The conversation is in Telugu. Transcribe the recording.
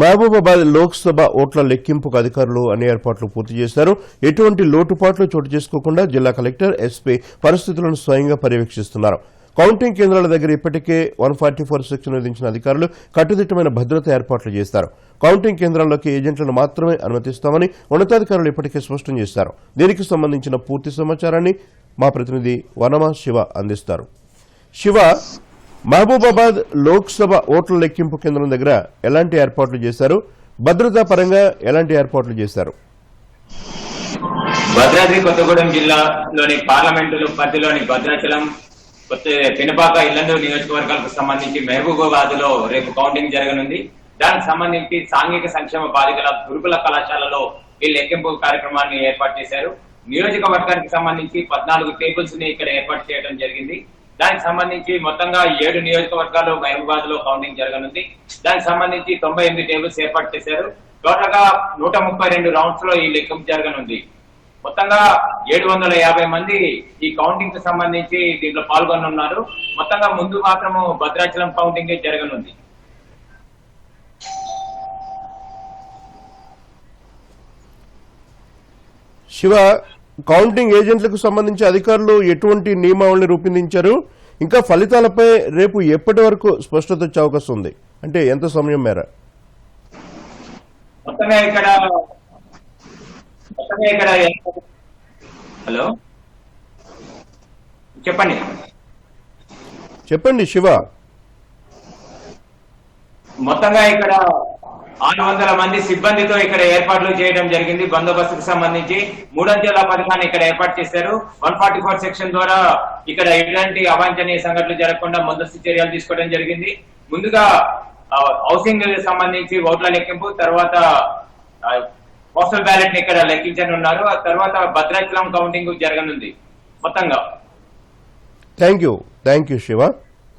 మహబూబాబాద్ లోక్సభ ఓట్ల లెక్కింపుకు అధికారులు అన్ని ఏర్పాట్లు పూర్తి చేశారు. ఎటువంటి లోటుపాట్లు చోటు చేసుకోకుండా జిల్లా కలెక్టర్ ఎస్పీ పరిస్థితులను స్వయంగా పర్యవేక్షిస్తున్నారు. కౌంటింగ్ కేంద్రాల దగ్గర ఇప్పటికే వన్ ఫార్టీ ఫోర్ సెక్షన్ విధించిన అధికారులు కట్టుదిట్టమైన భద్రత ఏర్పాట్లు చేస్తారు కౌంటింగ్ కేంద్రాల్లోకి ఏజెంట్లను మాత్రమే అనుమతిస్తామని ఉన్నతాధికారులు ఇప్పటికే స్పష్టం చేశారు. దీనికి సంబంధించిన పూర్తి సమాచారాన్ని మా ప్రతినిధి వనమా శివ అందిస్తారు. శివ మహబూబాబాద్ లోక్సభ ఓట్ల లెక్కింపు కేంద్రం దగ్గర ఎలాంటి ఏర్పాట్లు చేశారు? భద్రతా పరంగా ఎలాంటి ఏర్పాట్లు చేశారు? భద్రాద్రి కొత్తగూడెం జిల్లాలోని పార్లమెంటు పరిధిలోని భద్రాచలం కొత్త పినపాక ఇల్లందు నియోజకవర్గాలకు సంబంధించి మహబూబాబాద్లో రేపు కౌంటింగ్ జరగనుంది. దానికి సంబంధించి సాంఘిక సంక్షేమ బాలికల గురుకుల కళాశాలలో ఈ లెక్కింపు కార్యక్రమాన్ని ఏర్పాటు చేశారు. నియోజకవర్గానికి సంబంధించి పద్నాలుగు టేబుల్స్ని ఇక్కడ ఏర్పాటు చేయడం జరిగింది. దానికి సంబంధించి మొత్తంగా ఏడు నియోజకవర్గాలు మహబూబాద్లో కౌంటింగ్ జరగనుంది. దానికి సంబంధించి తొంభై ఎనిమిది టేబుల్స్ ఏర్పాటు చేశారు. టోటల్గా నూట ముప్పై రెండు రౌండ్స్లో ఈ లెక్కింపు జరగనుంది. మొత్తంగా ఏడు వందల యాభై మంది ఈ కౌంటింగ్కి సంబంధించి దీంట్లో పాల్గొనున్నారు. మొత్తంగా ముందు మాత్రము భద్రాచలం కౌంటింగ్ జరగనుంది. శివ కౌంటింగ్ ఏజెంట్లకు సంబంధించి అధికారులు ఎటువంటి నియమావళిని రూపొందించారు? ఇంకా ఫలితాలపై రేపు ఎప్పటి వరకు స్పష్టత వచ్చే అవకాశం ఉంది? అంటే ఎంత సమయం మేర? హలో? చెప్పండి. చెప్పండి శివ. మొత్తంగా ఇక్కడ ఆరు వందల మంది సిబ్బందితో ఇక్కడ ఏర్పాట్లు చేయడం జరిగింది. బందోబస్తుకు సంబంధించి మూడంచెల పథకాన్ని ఇక్కడ ఏర్పాటు చేశారు. వన్ ఫార్టీ ఫోర్ సెక్షన్ ద్వారా ఇక్కడ ఎలాంటి అవాంఛనీయ సంఘటనలు జరగకుండా ముందస్తు చర్యలు తీసుకోవడం జరిగింది. ముందుగా హౌసింగ్ సంబంధించి ఓట్ల లెక్కింపు తర్వాత పోస్టల్ బ్యాలెట్ని ఇక్కడ లెక్కించనున్నారు. ఆ తర్వాత భద్రాచలం కౌంటింగ్ జరగనుంది. మొత్తంగా. Thank you. Thank you Shiva.